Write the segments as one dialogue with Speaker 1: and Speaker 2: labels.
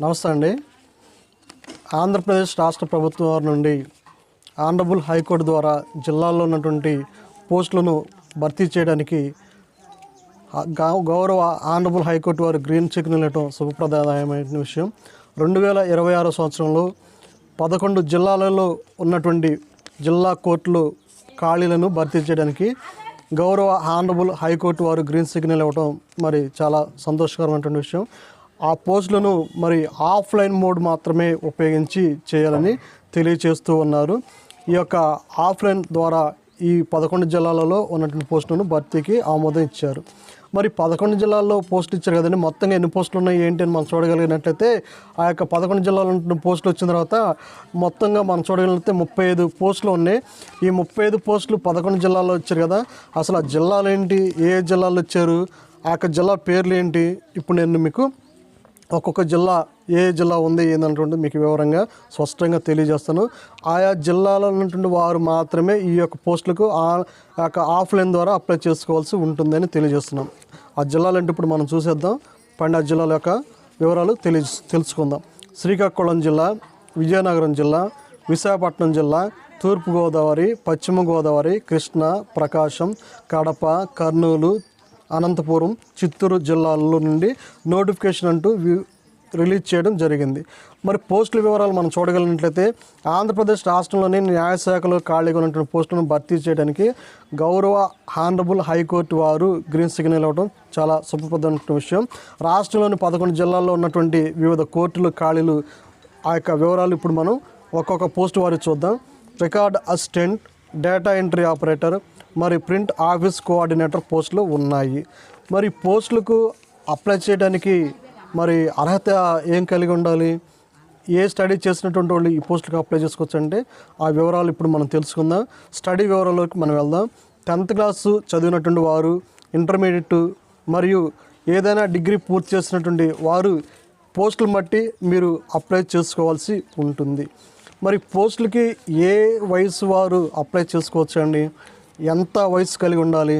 Speaker 1: నమస్తే అండి. ఆంధ్రప్రదేశ్ రాష్ట్ర ప్రభుత్వం వారి నుండి ఆనరబుల్ హైకోర్టు ద్వారా జిల్లాల్లో ఉన్నటువంటి పోస్టులను భర్తీ చేయడానికి గౌరవ ఆనరబుల్ హైకోర్టు వారు గ్రీన్ సిగ్నల్ నిలటం శుభప్రదాయమైన విషయం. రెండు వేల ఇరవై ఆరో సంవత్సరంలో పదకొండు జిల్లాలలో ఉన్నటువంటి జిల్లా కోర్టులు ఖాళీలను భర్తీ చేయడానికి గౌరవ ఆనరబుల్ హైకోర్టు వారు గ్రీన్ సిగ్నల్ ఇవ్వటం మరి చాలా సంతోషకరమైనటువంటి విషయం. ఆ పోస్టులను మరి ఆఫ్లైన్ మోడ్ మాత్రమే ఉపయోగించి చేయాలని తెలియచేస్తూ ఉన్నారు. ఈ యొక్క ఆఫ్లైన్ ద్వారా ఈ పదకొండు జిల్లాలలో ఉన్నటువంటి పోస్టులను భర్తీకి ఆమోదం ఇచ్చారు మరి పదకొండు జిల్లాల్లో పోస్టులు ఇచ్చారు కదండి మొత్తంగా ఎన్ని పోస్టులు ఉన్నాయి ఏంటి అని మనం చూడగలిగినట్లయితే ఆ యొక్క పదకొండు జిల్లాలో ఉంటున్న పోస్టులు వచ్చిన తర్వాత మొత్తంగా మనం చూడగలిగితే ముప్పై ఐదు పోస్టులు ఉన్నాయి. ఈ ముప్పై ఐదు పోస్టులు పదకొండు జిల్లాల్లో వచ్చారు కదా అసలు ఆ జిల్లాలు ఏంటి ఏ జిల్లాలో వచ్చారు ఆ యొక్క జిల్లా పేర్లు ఏంటి ఇప్పుడు నేను మీకు ఒక్కొక్క జిల్లా ఏ జిల్లా ఉంది ఏంటంటే మీకు వివరంగా స్పష్టంగా తెలియజేస్తాను. ఆయా జిల్లాలో ఉన్నటువంటి వారు మాత్రమే ఈ యొక్క పోస్టులకు ఆ యొక్క ఆఫ్లైన్ ద్వారా అప్లై చేసుకోవాల్సి ఉంటుందని తెలియజేస్తున్నాం. ఆ జిల్లాలు అంటే ఇప్పుడు మనం చూసేద్దాం. పండా జిల్లాల యొక్క వివరాలు తెలియ తెలుసుకుందాం. శ్రీకాకుళం జిల్లా విజయనగరం జిల్లా విశాఖపట్నం జిల్లా తూర్పుగోదావరి పశ్చిమ గోదావరి కృష్ణా ప్రకాశం కడప కర్నూలు అనంతపురం చిత్తూరు జిల్లాల్లో నుండి నోటిఫికేషన్ అంటూ రిలీజ్ చేయడం జరిగింది. మరి పోస్టుల వివరాలు మనం చూడగలిగినట్లయితే ఆంధ్రప్రదేశ్ రాష్ట్రంలోని న్యాయశాఖలో ఖాళీగా ఉన్నటువంటి పోస్టులను భర్తీ చేయడానికి గౌరవ హానరబుల్ హైకోర్టు వారు గ్రీన్ సిగ్నల్ ఇవ్వడం చాలా శుభప్రదమైన విషయం. రాష్ట్రంలోని పదకొండు జిల్లాల్లో ఉన్నటువంటి వివిధ కోర్టులు ఖాళీలు ఆ యొక్క వివరాలు ఇప్పుడు మనం ఒక్కొక్క పోస్ట్ వారి చూద్దాం. Record assistant data entry operator మరి ప్రింట్ ఆఫీస్ కోఆర్డినేటర్ పోస్టులు ఉన్నాయి. మరి పోస్టులకు అప్లై చేయడానికి మరి అర్హత ఏం కలిగి ఉండాలి? ఏ స్టడీ చేసినటువంటి వాళ్ళు ఈ పోస్టులకు అప్లై చేసుకోవచ్చు అంటే ఆ వివరాలు ఇప్పుడు మనం తెలుసుకుందాం. స్టడీ వివరాల్లోకి మనం వెళ్దాం. టెన్త్ క్లాసు చదివినటువంటి వారు ఇంటర్మీడియట్ మరియు ఏదైనా డిగ్రీ పూర్తి చేసినటువంటి వారు పోస్టులు బట్టి మీరు అప్లై చేసుకోవాల్సి ఉంటుంది. మరి పోస్టులకి ఏ వయసు వారు అప్లై చేసుకోవచ్చు అండి ఎంత వయసు కలిగి ఉండాలి?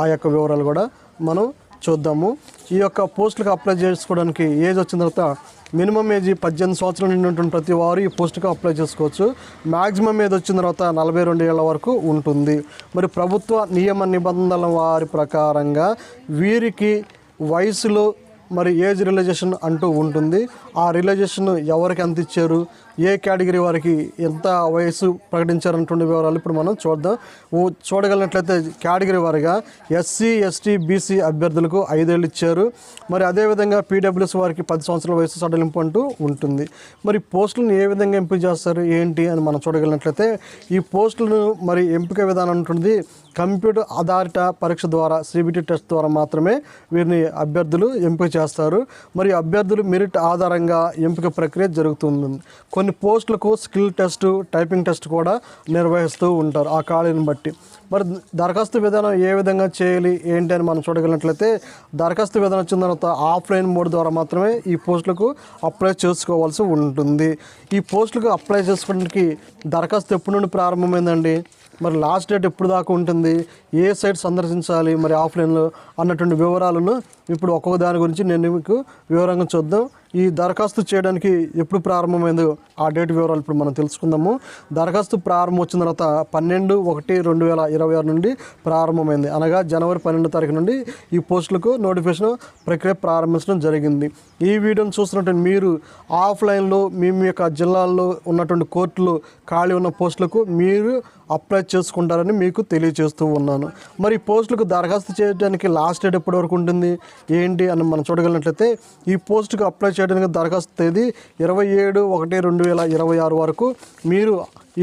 Speaker 1: ఆ యొక్క వివరాలు కూడా మనం చూద్దాము. ఈ యొక్క పోస్టులకు అప్లై చేసుకోవడానికి ఏజ్ వచ్చిన తర్వాత మినిమం ఏజ్ పద్దెనిమిది సంవత్సరాలు నిండినటువంటి ప్రతి వారు ఈ పోస్టుకు అప్లై చేసుకోవచ్చు. మ్యాక్సిమం ఏజ్ వచ్చిన తర్వాత నలభై రెండు ఏళ్ళ వరకు ఉంటుంది. మరి ప్రభుత్వ నియమ నిబంధనల వారి ప్రకారంగా వీరికి వయసులో మరి ఏజ్ రిలైజేషన్ అంటూ ఉంటుంది. ఆ రిలైజేషన్ ఎవరికి ఎంత ఇచ్చారు ఏ కేటగిరీ వారికి ఎంత వయసు ప్రకటించారన్నటువంటి వివరాలు ఇప్పుడు మనం చూద్దాం. ఓ- చూడగలిగినట్లయితే కేటగిరీ వారిగా ఎస్సీ ఎస్టీ బీసీ అభ్యర్థులకు ఐదేళ్ళు ఇచ్చారు. మరి అదేవిధంగా పీడబ్ల్యూఎస్ వారికి పది సంవత్సరాల వయసు సడలింపు అంటూ ఉంటుంది. మరి పోస్టులను ఏ విధంగా ఎంపిక చేస్తారు ఏంటి అని మనం చూడగలిగినట్లయితే ఈ పోస్టులను మరి ఎంపిక విధానం ఉంటుంది కంప్యూటర్ ఆధారిత పరీక్ష ద్వారా సిబిటి టెస్ట్ ద్వారా మాత్రమే వీరిని అభ్యర్థులు ఎంపిక చేస్తారు. మరి అభ్యర్థులు మెరిట్ ఆధారంగా ఎంపిక ప్రక్రియ జరుగుతుంది. కొన్ని పోస్టులకు స్కిల్ టెస్ట్ టైపింగ్ టెస్ట్ కూడా నిర్వహిస్తూ ఉంటారు ఆ ఖాళీని బట్టి. మరి దరఖాస్తు విధానం ఏ విధంగా చేయాలి ఏంటి అని మనం చూడగలిగినట్లయితే దరఖాస్తు విధానం వచ్చిన తర్వాత ఆఫ్లైన్ మోడ్ ద్వారా మాత్రమే ఈ పోస్టులకు అప్లై చేసుకోవాల్సి ఉంటుంది. ఈ పోస్టులకు అప్లై చేసుకోవడానికి దరఖాస్తు ఎప్పటి నుండి ప్రారంభమైందండి? మరి లాస్ట్ డేట్ ఎప్పుడు దాకా ఉంటుంది? ఏ సైట్ సందర్శించాలి? మరి ఆఫ్లైన్లో అన్నటువంటి వివరాలను ఇప్పుడు ఒక్కొక్క దాని గురించి నేను మీకు వివరంగా చూద్దాం. ఈ దరఖాస్తు చేయడానికి ఎప్పుడు ప్రారంభమైందో ఆ డేట్ వివరాలు ఇప్పుడు మనం తెలుసుకుందాము. దరఖాస్తు ప్రారంభం వచ్చిన తర్వాత పన్నెండు ఒకటి రెండు వేల ఇరవై ఆరు నుండి ప్రారంభమైంది. అనగా జనవరి పన్నెండు తారీఖు నుండి ఈ పోస్టులకు నోటిఫికేషన్ ప్రక్రియ ప్రారంభించడం జరిగింది. ఈ వీడియోని చూస్తున్నటువంటి మీరు ఆఫ్లైన్లో మీ యొక్క జిల్లాల్లో ఉన్నటువంటి కోర్టులు ఖాళీ ఉన్న పోస్టులకు మీరు అప్లై చేసుకుంటారని మీకు తెలియజేస్తూ ఉన్నాను. మరి పోస్టులకు దరఖాస్తు చేయడానికి లాస్ట్ డేట్ ఎప్పటి వరకు ఉంటుంది? ఏంటి? అని మనం చూడగలిగినట్లయితే ఈ పోస్టుకు అప్లై చేయడానికి దరఖాస్తు తేదీ ఇరవై ఏడు ఒకటి రెండు వేల ఇరవై ఆరు వరకు మీరు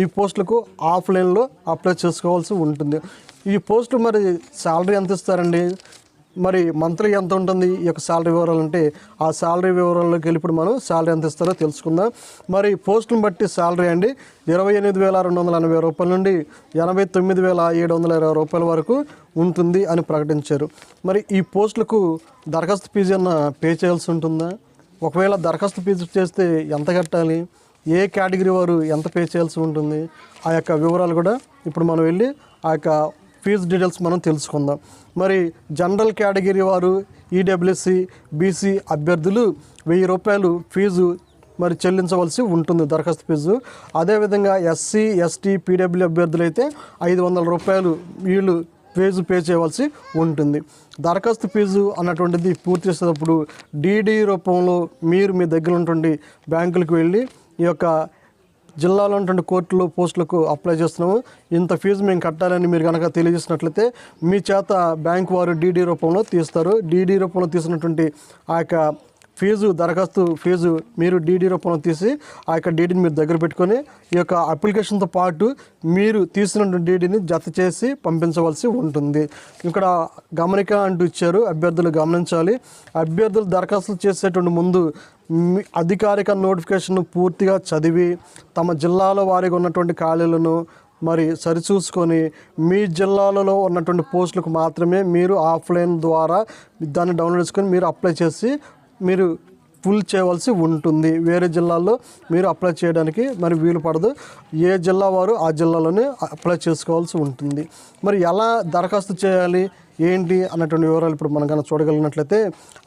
Speaker 1: ఈ పోస్టులకు ఆఫ్లైన్లో అప్లై చేసుకోవాల్సి ఉంటుంది. ఈ పోస్టులు మరి శాలరీ ఎంత ఇస్తారండి? మరి మంత్లీ ఎంత ఉంటుంది? ఈ యొక్క శాలరీ వివరాలు అంటే ఆ శాలరీ వివరాల్లోకి వెళ్ళి ఇప్పుడు మనం శాలరీ ఎంత ఇస్తారో తెలుసుకుందాం. మరి పోస్టును బట్టి శాలరీ అండి ఇరవై ఎనిమిది వేల రెండు వందల ఎనభై రూపాయల నుండి ఎనభై తొమ్మిది వేల ఏడు వందల ఇరవై రూపాయల వరకు ఉంటుంది అని ప్రకటించారు. మరి ఈ పోస్టులకు దరఖాస్తు ఫీజు అన్న పే చేయాల్సి ఉంటుందా? ఒకవేళ దరఖాస్తు ఫీజు చేస్తే ఎంత కట్టాలి? ఏ కేటగిరీ వారు ఎంత పే చేయాల్సి ఉంటుంది? ఆ యొక్క వివరాలు కూడా ఇప్పుడు మనం వెళ్ళి ఆ యొక్క ఫీజు డీటెయిల్స్ మనం తెలుసుకుందాం. మరి జనరల్ కేటగిరీ వారు ఈడబ్ల్యూసీ బీసీ అభ్యర్థులు వెయ్యి రూపాయలు ఫీజు మరి చెల్లించవలసి ఉంటుంది దరఖాస్తు ఫీజు. అదేవిధంగా ఎస్సీ ఎస్టీ పీడబ్ల్యూ అభ్యర్థులు అయితే ఐదు వందల రూపాయలు వీళ్ళు ఫీజు పే చేయవలసి ఉంటుంది. దరఖాస్తు ఫీజు అన్నటువంటిది పూర్తి చేసేటప్పుడు డీడీ రూపంలో మీరు మీ దగ్గర ఉన్నటువంటి బ్యాంకులకు వెళ్ళి ఈ యొక్క జిల్లాలో ఉన్నటువంటి కోర్టులు పోస్టులకు అప్లై చేస్తున్నాము. ఇంత ఫీజు మేము కట్టాలని మీరు కనుక తెలియజేసినట్లయితే మీ చేత బ్యాంక్ వారు డీడీ రూపంలో తీస్తారు. డీడీ రూపంలో తీసినటువంటి ఆ యొక్క ఫీజు దరఖాస్తు ఫీజు మీరు డీడీ రూపంలో తీసి ఆ యొక్క డీడీని మీరు దగ్గర పెట్టుకొని ఈ యొక్క అప్లికేషన్తో పాటు మీరు తీసిన డీడీని జత చేసి పంపించవలసి ఉంటుంది. ఇక్కడ గమనిక అంటూ ఇచ్చారు అభ్యర్థులు గమనించాలి. అభ్యర్థులు దరఖాస్తులు చేసేటువంటి ముందు అధికారిక నోటిఫికేషన్ పూర్తిగా చదివి తమ జిల్లాలో వారిగా ఉన్నటువంటి ఖాళీలను మరి సరిచూసుకొని మీ జిల్లాలలో ఉన్నటువంటి పోస్టులకు మాత్రమే మీరు ఆఫ్లైన్ ద్వారా దాన్ని డౌన్లోడ్ చేసుకొని మీరు అప్లై చేసి మీరు ఫుల్ చేయవలసి ఉంటుంది. వేరే జిల్లాల్లో మీరు అప్లై చేయడానికి మరి వీలు పడదు. ఏ జిల్లా వారు ఆ జిల్లాలోనే అప్లై చేసుకోవాల్సి ఉంటుంది. మరి ఎలా దరఖాస్తు చేయాలి? ఏంటి? అన్నటువంటి వివరాలు ఇప్పుడు మనం కనుక చూడగలిగినట్లయితే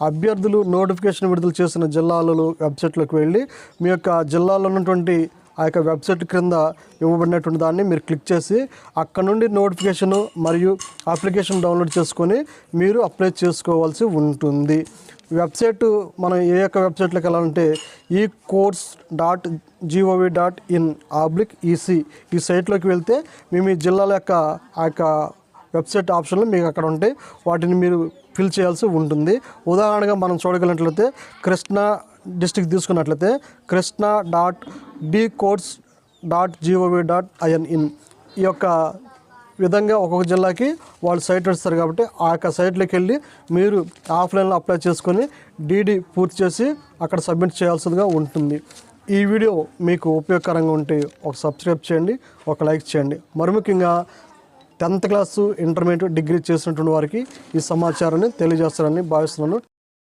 Speaker 1: అభ్యర్థులు నోటిఫికేషన్ విడుదల చేసిన జిల్లాలలో వెబ్సైట్లోకి వెళ్ళి మీ యొక్క జిల్లాలో ఉన్నటువంటి ఆ యొక్క వెబ్సైట్ క్రింద ఇవ్వబడినటువంటి దాన్ని మీరు క్లిక్ చేసి అక్కడ నుండి నోటిఫికేషన్ మరియు అప్లికేషన్ డౌన్లోడ్ చేసుకొని మీరు అప్లై చేసుకోవాల్సి ఉంటుంది. వెబ్సైట్ మనం ఏ యొక్క వెబ్సైట్లోకి వెళ్ళాలంటే ఈ courts dot gov dot in oblique EC ఈ సైట్లోకి వెళ్తే మీ మీ జిల్లాల యొక్క ఆ యొక్క వెబ్సైట్ ఆప్షన్లు మీకు అక్కడ ఉంటాయి. వాటిని మీరు ఫిల్ చేయాల్సి ఉంటుంది. ఉదాహరణగా మనం చూడగలిగినట్లయితే కృష్ణా డిస్టిక్ తీసుకున్నట్లయితే Krishna dot D courts dot gov dot IN in ఈ యొక్క విధంగా ఒక్కొక్క జిల్లాకి వాళ్ళు సైట్ వస్తారు కాబట్టి ఆ యొక్క సైట్లోకి వెళ్ళి మీరు ఆఫ్లైన్లో అప్లై చేసుకొని డీడీ పూర్తి చేసి అక్కడ సబ్మిట్ చేయాల్సిందిగా ఉంటుంది. ఈ వీడియో మీకు ఉపయోగకరంగా ఉంటే ఒక సబ్స్క్రైబ్ చేయండి ఒక లైక్ చేయండి. మరి ముఖ్యంగా టెన్త్ క్లాసు ఇంటర్మీడియట్ డిగ్రీ చేసినటువంటి వారికి ఈ సమాచారాన్ని తెలియజేస్తారని భావిస్తున్నాను.